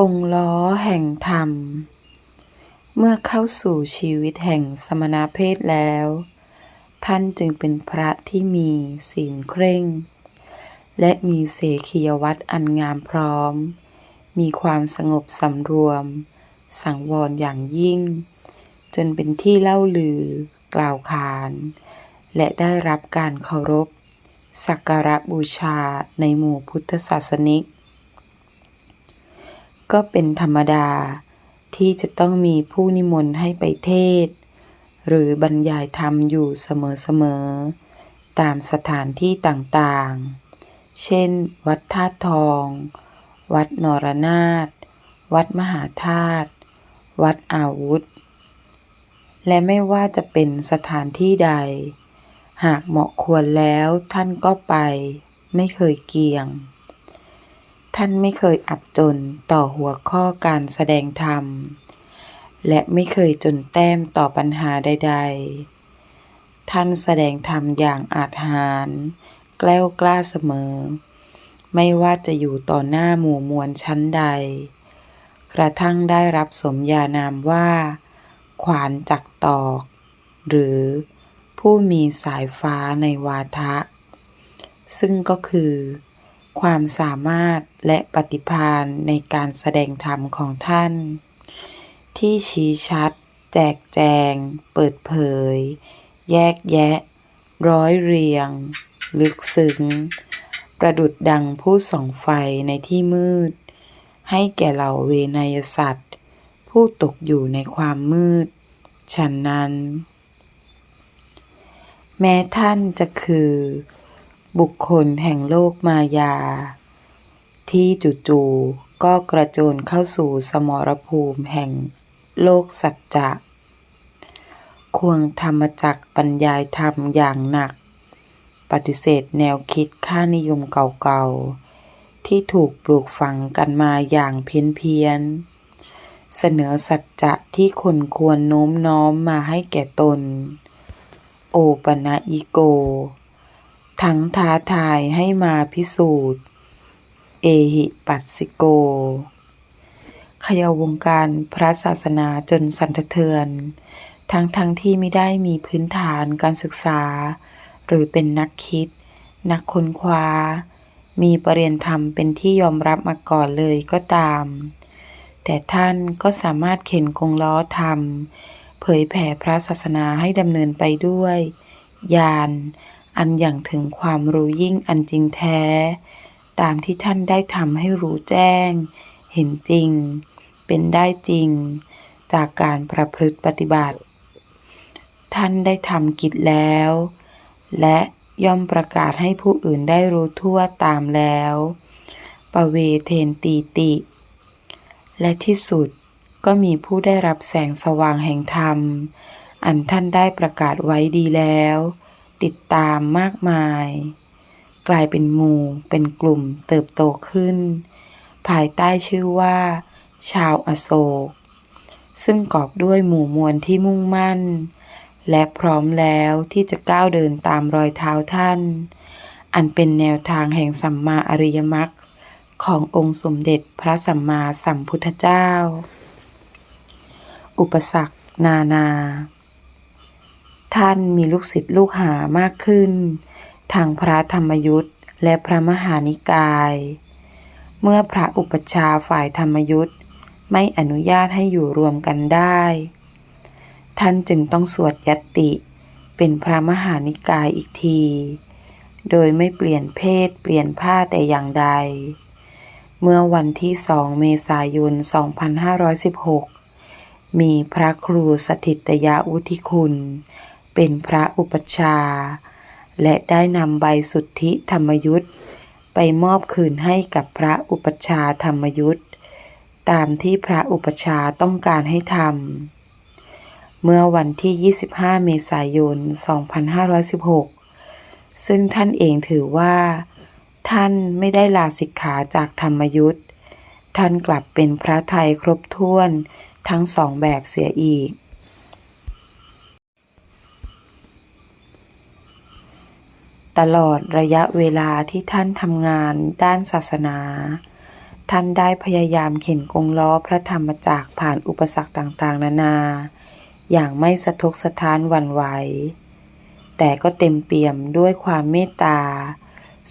กงล้อแห่งธรรม เมื่อเข้าสู่ชีวิตแห่งสมณเพศแล้ว ท่านจึงเป็นพระที่มีศีลเคร่ง และมีเสขียวัตรอันงามพร้อม มีความสงบสำรวม สังวรอย่างยิ่ง จนเป็นที่เล่าลือกล่าวขาน และได้รับการเคารพ สักการะบูชาในหมู่พุทธศาสนิก ก็เป็นธรรมดา ที่จะต้องมีผู้นิมนต์ให้ไปเทศ หรือบรรยายธรรมอยู่เสมอๆ ตามสถานที่ต่างๆ เช่น วัดธาตุทอง วัดนรนาถวัดมหาธาตุวัดอาวุธ และไม่ว่าจะเป็นสถานที่ใด หากเหมาะควรแล้วท่านก็ไป ไม่เคยเกี่ยง ท่านไม่เคยอับจนต่อหัวข้อการแสดงธรรม และไม่เคยจนแต้มต่อปัญหาใด ๆ ท่านแสดงธรรมอย่างอาจหารแกล้วกล้าเสมอ ไม่ว่าจะอยู่ต่อหน้าหมู่มวลชั้นใด กระทั่งได้รับสมญานามว่า ขวานจักตอก หรือผู้มีสายฟ้าในวาทะ ซึ่งก็คือ ความสามารถและปฏิภาณในการแสดงธรรมของท่าน ที่ชี้ชัด แจกแจง เปิดเผย แยกแยะ ร้อยเรียง ลึกซึ้ง ประดุดดังผู้ส่องไฟในที่มืด ให้แก่เหล่าเวนยสัตว์ ผู้ตกอยู่ในความมืดฉะนั้น แม้ท่านจะคือ บุคคลแห่งโลกมายา ที่จู่ๆก็กระโจนเข้าสู่สมรภูมิแห่งโลกสัจจะ ควงธรรมจักรบรรยายธรรมอย่างหนัก ปฏิเสธแนวคิดค่านิยมเก่าๆ ที่ถูกปลูกฝังกันมาอย่างเพี้ยนๆเสนอสัจจะที่คนควรโน้มน้อมมาให้แก่ตน โอปะนะยิโก ทั้งท้าทายให้มาพิสูจน์ เอหิปัสสิโกเขยาวงการพระศาสนาจนสั่นสะเทือน ทั้งทั้งที่ไม่ได้มีพื้นฐานการศึกษา หรือเป็นนักคิด นักค้นคว้า มีประเรียนธรรมเป็นที่ยอมรับมาก่อนเลยก็ตาม แต่ท่านก็สามารถเข็นกงล้อธรรม เผยแผ่พระศาสนาให้ดำเนินไปด้วยญาณ อันอย่างถึงความรู้ยิ่งอันจริงแท้ ตามที่ท่านได้ทำให้รู้แจ้ง เห็นจริง เป็นได้จริง จากการประพฤติปฏิบัติ ท่านได้ทำกิจแล้ว และย่อมประกาศให้ผู้อื่นได้รู้ทั่วตามแล้วปเวเทนตีติ และที่สุดก็มีผู้ได้รับแสงสว่างแห่งธรรม อันท่านได้ประกาศไว้ดีแล้ว ติดตามมากมาย กลายเป็นหมู่เป็นกลุ่มเติบโตขึ้น ภายใต้ชื่อว่า ชาวอโศก ซึ่งกอบด้วยหมู่มวลที่มุ่งมั่น และพร้อมแล้วที่จะก้าวเดินตามรอยเท้าท่าน อันเป็นแนวทางแห่งสัมมาอริยมรรคขององค์สมเด็จพระสัมมาสัมพุทธเจ้า อุปสรรคนานา ท่านมีลูกศิษย์ลูกหามากขึ้น ทางพระธรรมยุทธ์และพระมหานิกาย เมื่อพระอุปชาฝ่ายธรรมยุทธ์ไม่อนุญาตให้อยู่รวมกันได้ ท่านจึงต้องสวดยติเป็นพระมหานิกายอีกที โดยไม่เปลี่ยนเพศเปลี่ยนผ้าแต่อย่างใด เมื่อวันที่ 2 เมษายน 2516 มีพระครูสถิตยวุฒิคุณ เป็นพระอุปชา และได้นำใบสุทธิธรรมยุทธ์ไปมอบคืนให้กับพระอุปชาธรรมยุทธ์ตามที่พระอุปชาต้องการให้ทำเมื่อวันที่ 25 เมษายน 2516 ซึ่งท่านเองถือว่า ท่านไม่ได้ลาสิกขาจากธรรมยุทธ์ท่านกลับเป็นพระไทยครบถ้วนทั้งสองแบบเสียอีก ตลอดระยะเวลาที่ท่านทำงานด้านศาสนา ท่านได้พยายามเข็นกงล้อพระธรรมจักรผ่านอุปสรรคต่างๆ นานา อย่างไม่สะทกสะท้านหวั่นไหว แต่ก็เต็มเปี่ยมด้วยความเมตตา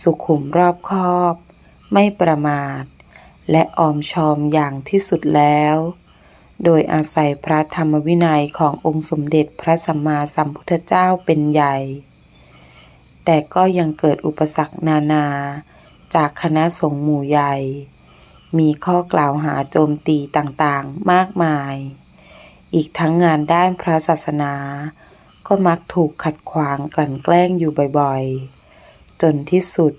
สุขุมรอบคอบ ไม่ประมาท และออมชอมอย่างที่สุดแล้ว โดยอาศัยพระธรรมวินัยขององค์สมเด็จพระสัมมาสัมพุทธเจ้าเป็นใหญ่ แต่ก็ยังเกิดอุปสรรคนานา จากคณะสงฆ์หมู่ใหญ่ มีข้อกล่าวหาโจมตีต่างๆ มากมาย อีกทั้งงานด้านพระศาสนา ก็มักถูกขัดขวางกลั่นแกล้งอยู่บ่อยๆ จนที่สุด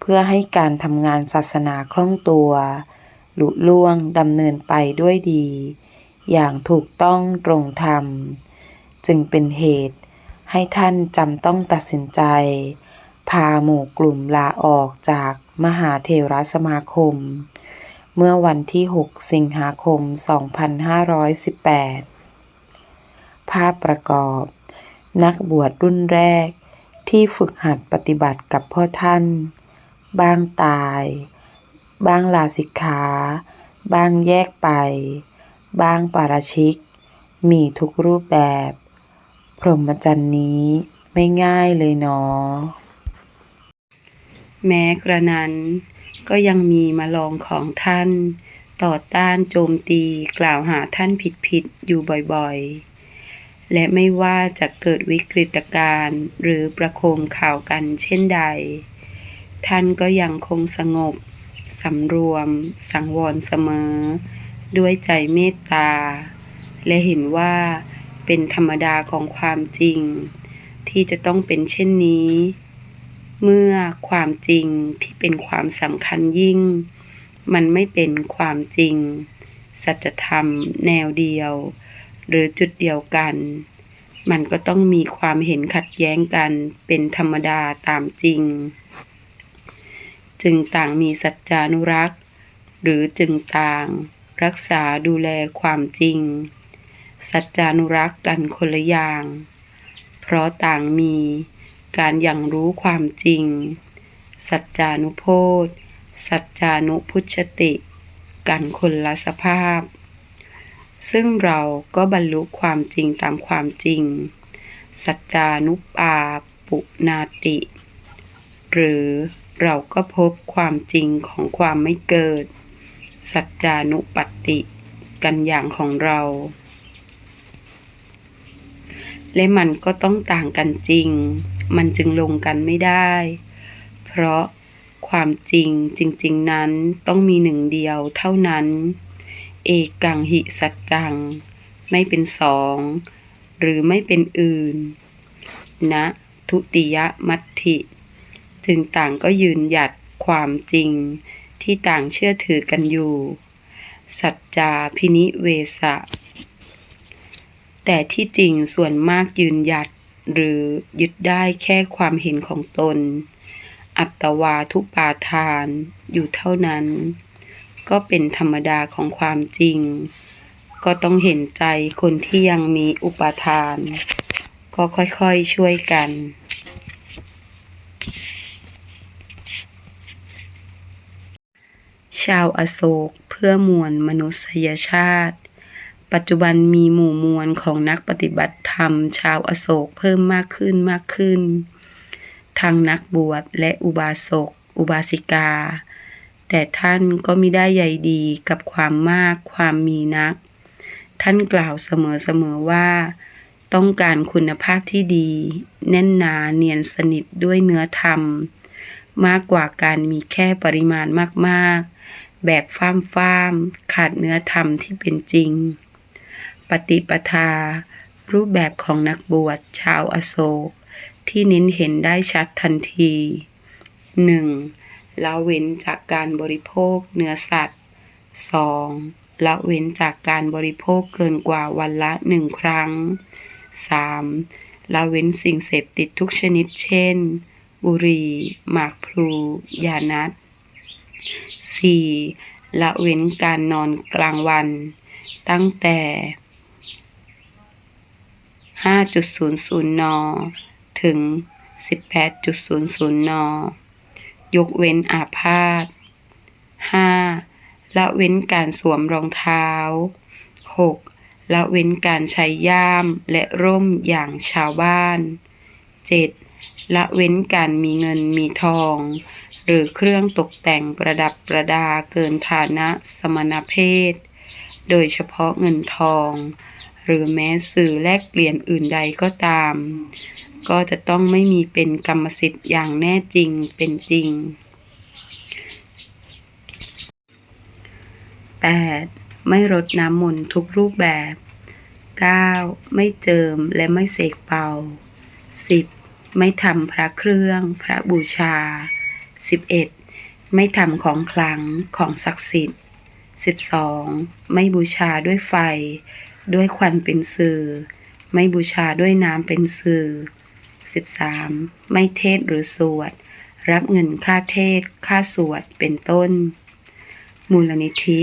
เพื่อให้การทำงานศาสนาคล่องตัวหลุล่วงดำเนินไปด้วยดี อย่างถูกต้องตรงธรรม จึงเป็นเหตุ ให้ท่านจำต้องตัดสินใจ พาหมู่กลุ่มลาออกจากมหาเทราสมาคม เมื่อวันที่ 6 สิงหาคม 2518 ภาพประกอบ นักบวชรุ่นแรกที่ฝึกหัดปฏิบัติกับพ่อท่าน บางตาย บางลาสิกขา บางแยกไป บางปาราชิก มีทุกรูปแบบ พรหมจรรย์นี้ไม่ง่ายเลยเนาะแม้กระนั้นก็ยังมีมาลองของท่าน ต่อต้านโจมตีกล่าวหาท่านผิดๆอยู่บ่อยๆ และไม่ว่าจะเกิดวิกฤตการณ์หรือประโคมข่าวกันเช่นใด ท่านก็ยังคงสงบสำรวม สังวรเสมอ ด้วยใจเมตตา และเห็นว่า เป็นธรรมดาของความจริง ที่จะต้องเป็นเช่นนี้ เมื่อความจริงที่เป็นความสำคัญยิ่ง มันไม่เป็นความจริง สัจธรรมแนวเดียว หรือจุดเดียวกัน มันก็ต้องมีความเห็นขัดแย้งกันเป็นธรรมดาตามจริง จึงต่างมีสัจจานุรักษ์ หรือจึงต่างรักษาดูแลความจริง สัจจานุรักษ์กันคนละอย่าง เพราะต่างมีการอย่างรู้ความจริง สัจจานุโพธสัจจานุพุชติ กันคนละสภาพ ซึ่งเราก็บรรลุความจริงตามความจริง สัจจานุปาปุนาติ หรือเราก็พบความจริงของความไม่เกิด สัจจานุปติ กันอย่างของเรา และมันก็ต้องต่างกันจริง มันจึงลงกันไม่ได้ เพราะความจริงจริง ๆ นั้นต้องมีหนึ่งเดียวเท่านั้น เอกังหิสัจจัง ไม่เป็นสอง หรือไม่เป็นอื่นนะทุติยมัตถิ จึงต่างก็ยืนหยัดความจริงที่ต่างเชื่อถือกันอยู่ สัจจาพินิเวสะ แต่ที่จริงส่วนมากยืนหยัด หรือยึดได้แค่ความเห็นของตน อัตวาทุปาทานอยู่เท่านั้น ก็เป็นธรรมดาของความจริง ก็ต้องเห็นใจคนที่ยังมีอุปาทาน ก็ค่อยๆช่วยกันชาวอโศกเพื่อมวลมนุษยชาติ ปัจจุบันมีหมู่มวลของนักปฏิบัติธรรม ชาวอโศกเพิ่มมากขึ้นมากขึ้น ทั้งนักบวชและอุบาสก อุบาสิกา แต่ท่านก็มิได้ใยดีกับความมากความมีนัก ท่านกล่าวเสมอๆว่า ต้องการคุณภาพที่ดี แน่นหนาเนียนสนิทด้วยเนื้อธรรม มากกว่าการมีแค่ปริมาณมากๆ แบบฟ้ามฟ้ามๆขาดเนื้อธรรมที่เป็นจริง ปฏิปทา รูปแบบของนักบวชชาวอโศก ที่เน้นเห็นได้ชัดทันที 1. ละเว้นจากการบริโภคเนื้อสัตว์ 2. ละเว้นจากการบริโภคเกินกว่าวันละหนึ่งครั้ง 3. ละเว้นสิ่งเสพติดทุกชนิดเช่น บุหรี่ หมากพลู ยานัด 4. ละเว้นการนอนกลางวัน ตั้งแต่ 5.00 น ถึง 18.00 น ยกเว้นอาพาธ 5. ละเว้นการสวมรองเท้า 6. ละเว้นการใช้ย่ามและร่มอย่างชาวบ้าน 7. ละเว้นการมีเงินมีทอง หรือเครื่องตกแต่งประดับประดาเกินฐานะสมณเพศ โดยเฉพาะเงินทอง หรือแม้สื่อแลกเปลี่ยนอื่นใดก็ตาม ก็จะต้องไม่มีเป็นกรรมสิทธิ์อย่างแน่จริงเป็นจริง 8. ไม่รดน้ำมนต์ทุกรูปแบบ 9. ไม่เจิมและไม่เสกเป่า 10. ไม่ทำพระเครื่องพระบูชา 11. ไม่ทำของขลังของศักดิ์สิทธิ์ 12. ไม่บูชาด้วยไฟ ด้วยควันเป็นสื่อ ไม่บูชาด้วยน้ำเป็นสื่อ 13. ไม่เทศหรือสวด รับเงินค่าเทศ ค่าสวด เป็นต้น มูลนิธิ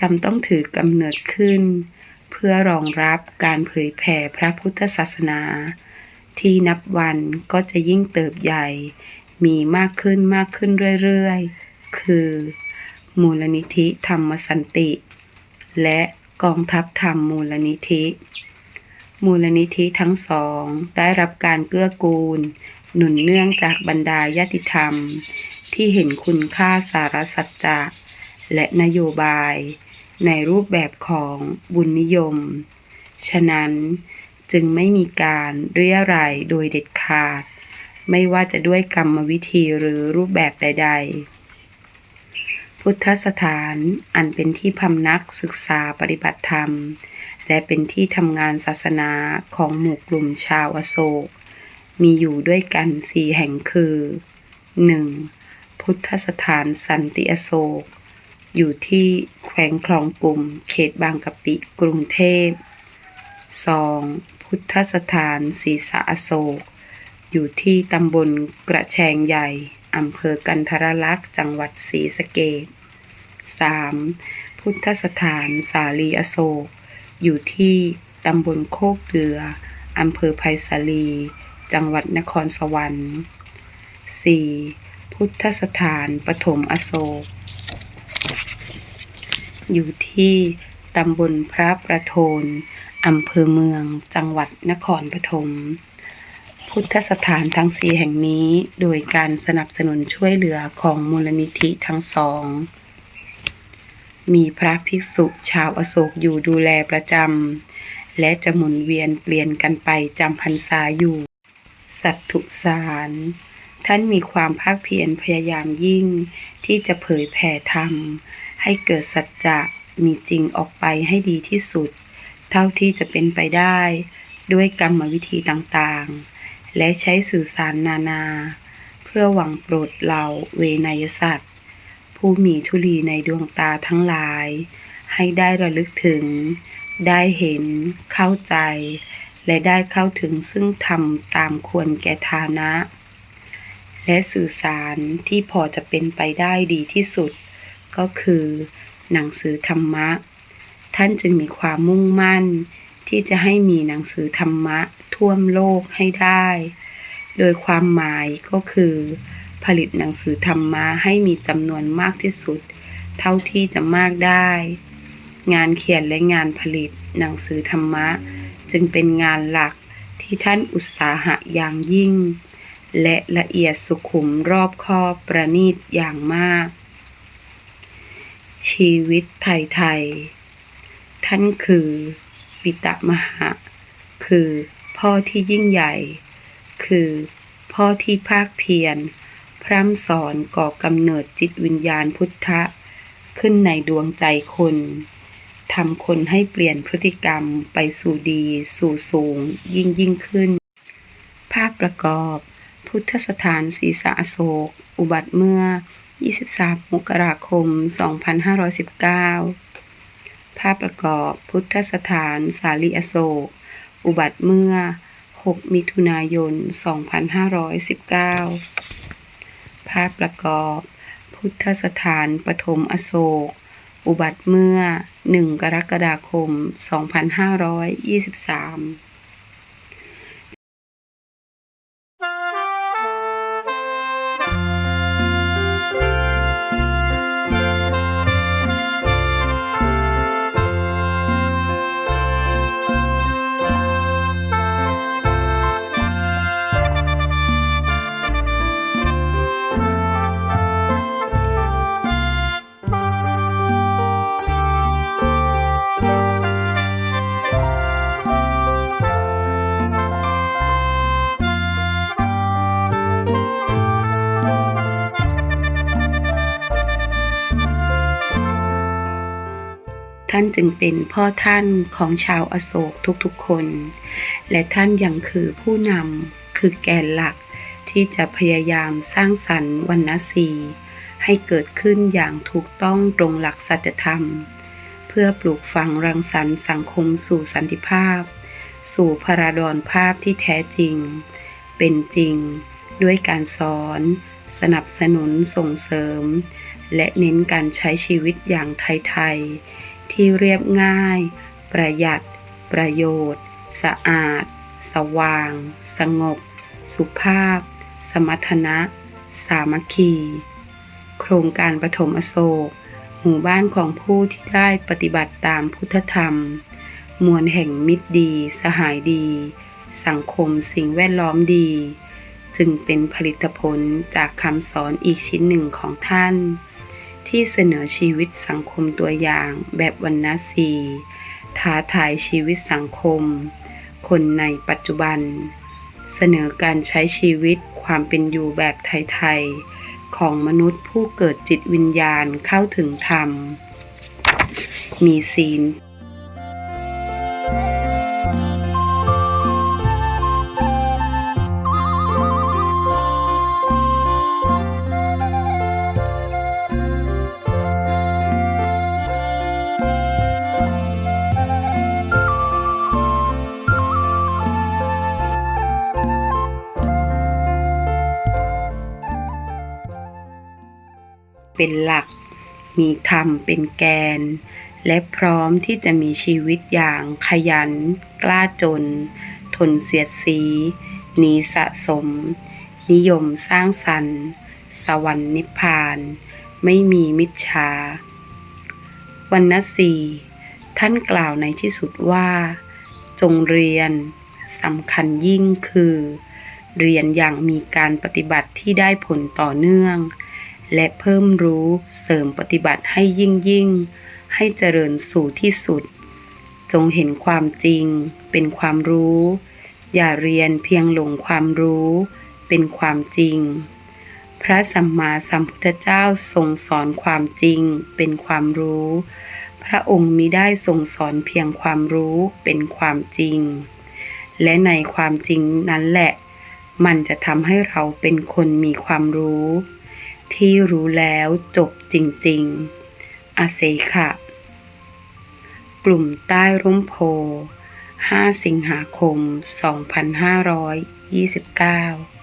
จำต้องถือกำเนิดขึ้น เพื่อรองรับการเผยแผ่พระพุทธศาสนา ที่นับวันก็จะยิ่งเติบใหญ่ มีมากขึ้นมากขึ้นเรื่อย ๆ คือ มูลนิธิธรรมสันติ และ กองทัพธรรมมูลนิธิ มูลนิธิทั้งสอง ได้รับการเกื้อกูล หนุนเนื่องจากบรรดาญาติธรรม ที่เห็นคุณค่าสารสัจจะ และนโยบาย ในรูปแบบของบุญนิยม ฉะนั้นจึงไม่มีการเรียรายโดยเด็ดขาด ไม่ว่าจะด้วยกรรมวิธีหรือรูปแบบใด ๆ พุทธสถานอันเป็นที่พำนักศึกษาปฏิบัติธรรม และเป็นที่ทำงานศาสนาของหมู่กลุ่มชาวอโศก มีอยู่ด้วยกันสี่แห่งคือ 1. พุทธสถานสันติอโศก อยู่ที่แขวงคลองกลุ่มเขตบางกะปิกรุงเทพ 2. พุทธสถานศรีสะอโศก อยู่ที่ตำบลกระแชงใหญ่ อำเภอกันทรลักษ์จังหวัดศรีสะเกษ 3. พุทธสถานสาลีอโศก อยู่ที่ตำบลโคกเดืออำเภอไผ่สาลี จังหวัดนครสวรรค์ 4. พุทธสถานปฐมอโศก อยู่ที่ตำบลพระประโทนอำเภอเมืองจังหวัดนครปฐม พุทธสถานทั้งสี่แห่งนี้โดยการสนับสนุนช่วยเหลือของมูลนิธิทั้งสอง มีพระภิกษุชาวอโศกอยู่ดูแลประจำ และจะหมุนเวียนเปลี่ยนกันไปจำพรรษาอยู่ สัตถุสาร ท่านมีความภาคเพียรพยายามยิ่ง ที่จะเผยแผ่ธรรม ให้เกิดสัจจะมีจริงออกไปให้ดีที่สุด เท่าที่จะเป็นไปได้ ด้วยกรรมวิธีต่างๆ และใช้สื่อสารนานา เพื่อหวังโปรดเหล่าเวนยสัตว์ ผู้มีทุลีในดวงตาทั้งหลาย ให้ได้ระลึกถึง ได้เห็น เข้าใจ และได้เข้าถึงซึ่งธรรมตามควรแก่ฐานะ และสื่อสารที่พอจะเป็นไปได้ดีที่สุด ก็คือ หนังสือธรรมะ ท่านจึงมีความมุ่งมั่น ที่จะให้มีหนังสือธรรมะท่วมโลกให้ได้ โดยความหมายก็คือ ผลิตหนังสือธรรมะให้มีจำนวนมากที่สุด เท่าที่จะมากได้ งานเขียนและงานผลิตหนังสือธรรมะ จึงเป็นงานหลักที่ท่านอุตสาหะอย่างยิ่ง และละเอียดสุขุมรอบคอบประณีตอย่างมาก ชีวิตไทย ๆ ท่านคือ ปิตมหะ คือพ่อที่ยิ่งใหญ่ คือพ่อที่ภาคเพียร พร่ำสอนก่อกำเนิดจิตวิญญาณพุทธะ ขึ้นในดวงใจคนทำคนให้เปลี่ยนพฤติกรรมไปสู่ดี สู่สูง ยิ่งยิ่งขึ้น ภาพประกอบ พุทธสถานศรีสะโศก อุบัติเมื่อ 23 มกราคม 2519 ภาพประกอบพุทธสถาน สาลีอโศก อุบัติเมื่อ 6 มิถุนายน 2519 ภาพประกอบ พุทธสถานปฐมอโศก อุบัติเมื่อ 1 กรกฎาคม 2523 จึงเป็นพ่อท่านของชาวอโศกทุกๆคน และท่านยังคือผู้นำคือแกนหลักที่จะพยายามสร้างสรรค์วรรณสีให้เกิดขึ้นอย่างถูกต้องตรงหลักสัจธรรม เพื่อปลูกฝังรังสรรค์สังคมสู่สันติภาพ สู่พราดอนภาพที่แท้จริง เป็นจริงด้วยการสอน สนับสนุนส่งเสริม และเน้นการใช้ชีวิตอย่างไทยๆ ที่เรียบง่าย ประหยัด ประโยชน์ สะอาด สว่าง สงบ สุภาพ สมรรถนะ สามัคคี โครงการปฐมอโศก หมู่บ้านของผู้ที่ได้ปฏิบัติตามพุทธธรรม มวลแห่งมิตรดี สหายดี สังคมสิ่งแวดล้อมดี จึงเป็นผลิตผลจากคำสอนอีกชิ้นหนึ่งของท่าน ที่เสนอชีวิตสังคมตัวอย่างแบบวรรณสีท้าทายชีวิตสังคม คนในปัจจุบัน เสนอการใช้ชีวิตความเป็นอยู่แบบไทยๆ ของมนุษย์ผู้เกิดจิตวิญญาณเข้าถึงธรรม มีศีล เป็นหลัก มีธรรมเป็นแกน และพร้อมที่จะมีชีวิตอย่างขยัน กล้าจน ทนเสียดสีหนีสะสม นิยมสร้างสรรค์ สวรรค์นิพพาน ไม่มีมิจฉาวันนสีท่านกล่าวในที่สุดว่า จงเรียนสำคัญยิ่งคือ เรียนอย่างมีการปฏิบัติที่ได้ผลต่อเนื่อง และเพิ่มรู้เสริมปฏิบัติให้ยิ่งยิ่ง ให้เจริญสู่ที่สุด จงเห็นความจริง เป็นความรู้ อย่าเรียนเพียงหลงความรู้ เป็นความจริง พระสัมมาสัมพุทธเจ้าทรงสอนความจริง เป็นความรู้ พระองค์มิได้ทรงสอนเพียงความรู้เป็นความจริง และในความจริงนั้นแหละ มันจะทำให้เราเป็นคนมีความรู้ ที่รู้แล้วจบจริง ๆ อาเซคะกลุ่มใต้ร่มโพ 5 สิงหาคม 2529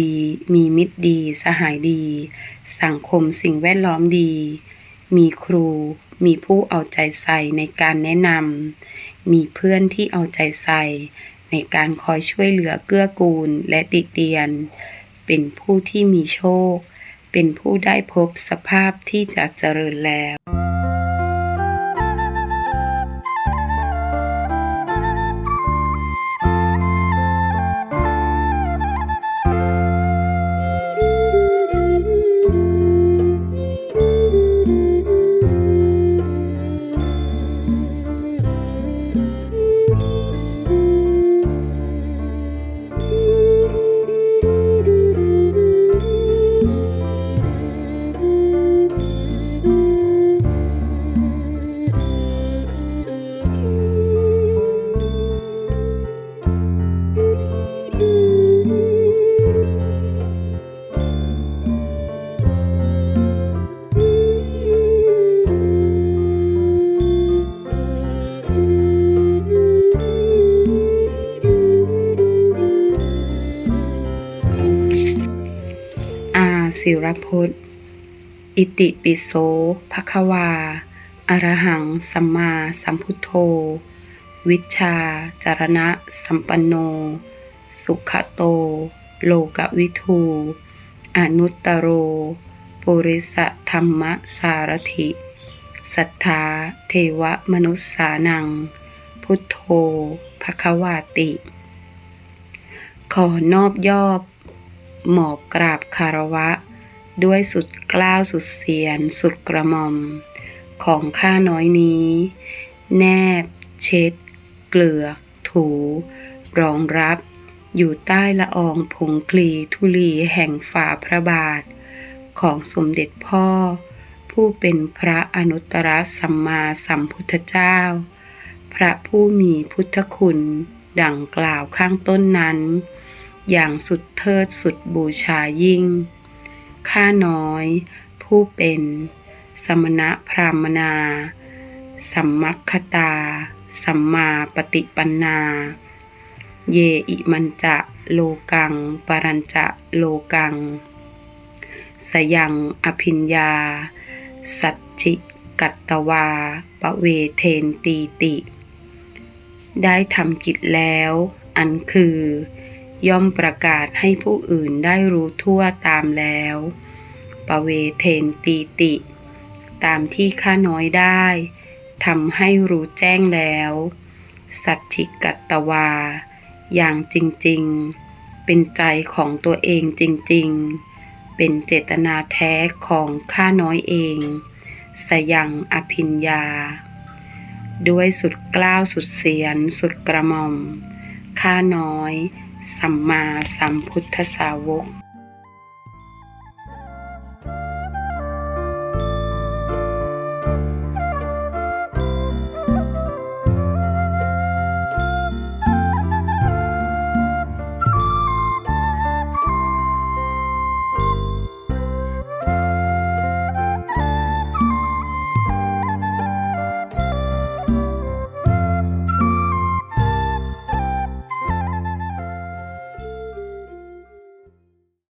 ดี มีมิตรดี สหายดี สังคมสิ่งแวดล้อมดี มีครู มีผู้เอาใจใส่ในการแนะนำ มีเพื่อนที่เอาใจใส่ ในการคอยช่วยเหลือเกื้อกูลและติเตียน เป็นผู้ที่มีโชค เป็นผู้ได้พบสภาพที่จะเจริญแล้ว รพจน์อิติปิโสภควา อรหังสัมมาสัมพุทโธ วิชชาจารณะสัมปันโน สุขโต โลกวิทู อนุตตโร ปุริสธรรมสารถิสัทธาเทวมนุษสานัง พุทโธภควาติ ขอนอบยอบหมอบกราบคารวะ ด้วยสุดกล้าวสุดเสียน สุดกระหม่อม ของข้าน้อยนี้ แนบ เช็ด เกลือก ถู รองรับ อยู่ใต้ละอองผงคลีทุลีแห่งฝ่าพระบาท ของสมเด็จพ่อ ผู้เป็นพระอนุตตรสัมมาสัมพุทธเจ้า พระผู้มีพุทธคุณดังกล่าวข้างต้นนั้น อย่างสุดเทิดสุดบูชายิ่ง ข้าน้อย ผู้เป็น สมณะพรามนา สัมมัคคตา สัมมาปฏิปันนา เยอิมันจะโลกัง ปรัญจะโลกัง สยังอภิญญา สัจจิกัตตวา ปะเวเทนตีติ ได้ทำกิจแล้ว อันคือ ย่อมประกาศให้ผู้อื่นได้รู้ทั่วตามแล้ว ปเวเทนตีติ ตามที่ข้าน้อยได้ทำให้รู้แจ้งแล้ว สัจฉิกัตตวา อย่างจริงๆ เป็นใจของตัวเองจริงๆ เป็นเจตนาแท้ของข้าน้อยเอง สยังอภิญญาด้วยสุดกล้าวสุดเสียนสุดกระหม่อม ข้าน้อย สัมมาสัมพุทธสาวก